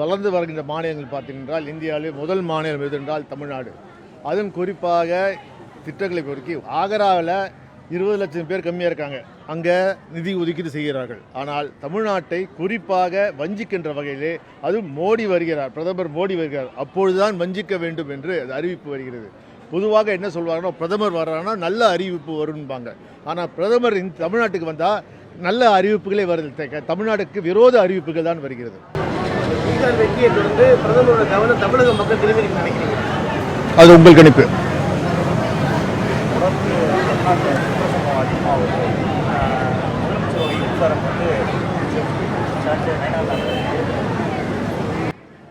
வளர்ந்து வருகின்ற மாநிலங்கள் பார்த்தீங்கன்றால் இந்தியாவிலே முதல் மாநிலம் எது என்றால் தமிழ்நாடு. அதுவும் குறிப்பாக திட்டங்களை பொறுக்கி ஆகராவில் இருபது லட்சம் பேர் கம்மியாக இருக்காங்க. அங்கே நிதி ஒதுக்கீடு செய்கிறார்கள். ஆனால் தமிழ்நாட்டை குறிப்பாக வஞ்சிக்கின்ற வகையிலே அதுவும் மோடி வருகிறார். பிரதமர் மோடி வருகிறார். அப்பொழுதுதான் வஞ்சிக்க வேண்டும் என்று அது அறிவிப்பு வருகிறது. பொதுவாக என்ன சொல்வாங்கன்னா பிரதமர் வர்றாங்கன்னா நல்ல அறிவிப்பு வரும்பாங்க. ஆனால் பிரதமர் தமிழ்நாட்டுக்கு வந்தால் நல்ல அறிவிப்புகளே வருது தமிழ்நாட்டுக்கு விரோத அறிவிப்புகள் தான் வருகிறது. பீகார் வெற்றியை தொடர்ந்து பிரதமரோட கவனம் தமிழக மக்கள் திரும்பி நினைக்கிறீங்க? அது உங்கள் கணிப்பு.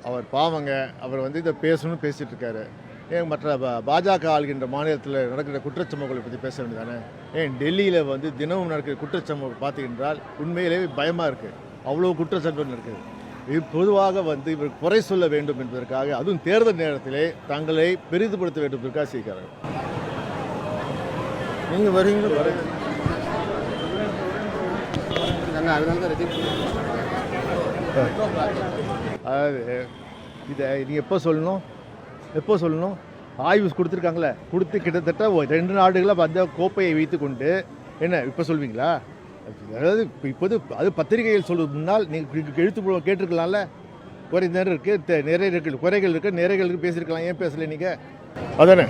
அவர் பாவங்க அவர் வந்து இதை பேசணும்னு பேசிட்டு இருக்காரு. ஏன் மற்ற பா- பாஜக ஆள்கின்ற மாநிலத்தில் நடக்கிற குற்றச்சம்பவங்களை பற்றி பேச வேண்டியதானே? ஏன் டெல்லியில் வந்து தினமும் நடக்கிற குற்றச்சம்பவம் பார்த்தீங்கன்றால் உண்மையிலேயே பயமாக இருக்குது அவ்வளோ குற்றச்சம்பவம் இருக்குது இது பொதுவாக வந்து இவர் குறை சொல்ல வேண்டும் என்பதற்காக அதுவும் தேர்தல் நேரத்திலே தங்களை பெரிதுபடுத்த வேண்டும் என்பதற்காக செய்கிறார்கள் நீங்கள் வருவீங்களா? வருங்க அதாவது இதை நீ எப்போ சொல்லணும்? எப்போ சொல்லணும்? ஆய்வு கொடுத்துருக்காங்களே. கொடுத்து கிட்டத்தட்ட ரெண்டு நாடுகளாக அந்த கோப்பையை வைத்து கொண்டு என்ன இப்போ சொல்வீங்களா? அதாவது இப்போ இப்போது அது பத்திரிகையில் சொல்வது முன்னால் நீங்கள் எழுத்து கேட்டிருக்கலாம்ல? குறை நேரம் இருக்குது நிறைய இருக்கு குறைகள் இருக்குது நிறைகள் இருக்குது பேசியிருக்கலாம். ஏன் பேசலை நீங்கள் அதானே?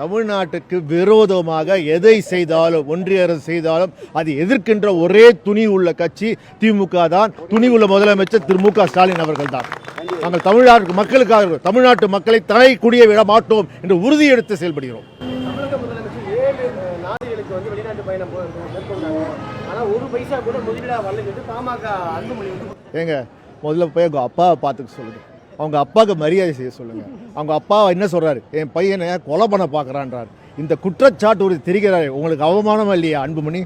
தமிழ்நாட்டுக்கு விரோதமாக எதை செய்தாலும் ஒன்றிய அரசு செய்தாலும் அதை எதிர்க்கின்ற ஒரே துணி உள்ள கட்சி திமுக தான். துணி உள்ள முதலமைச்சர் திரு மு க ஸ்டாலின் அவர்கள் தான் நாங்கள் தமிழ்நாட்டு மக்களுக்காக தமிழ்நாட்டு மக்களை தலை குடிய விட மாட்டோம் என்று உறுதி எடுத்து செயல்படுகிறோம் ஏங்க முதல்ல போய் அவங்க அப்பாவை பார்த்துக்க சொல்லுங்க. அவங்க அப்பாவுக்கு மரியாதை செய்ய சொல்லுங்க. அவங்க அப்பா என்ன சொல்றாரு? என் பையனை கொலை பண்ண பார்க்கறான்றார். இந்த குற்றச்சாட்டு ஒரு தெரிகிறாரு. உங்களுக்கு அவமானமா இல்லையா அன்புமணி?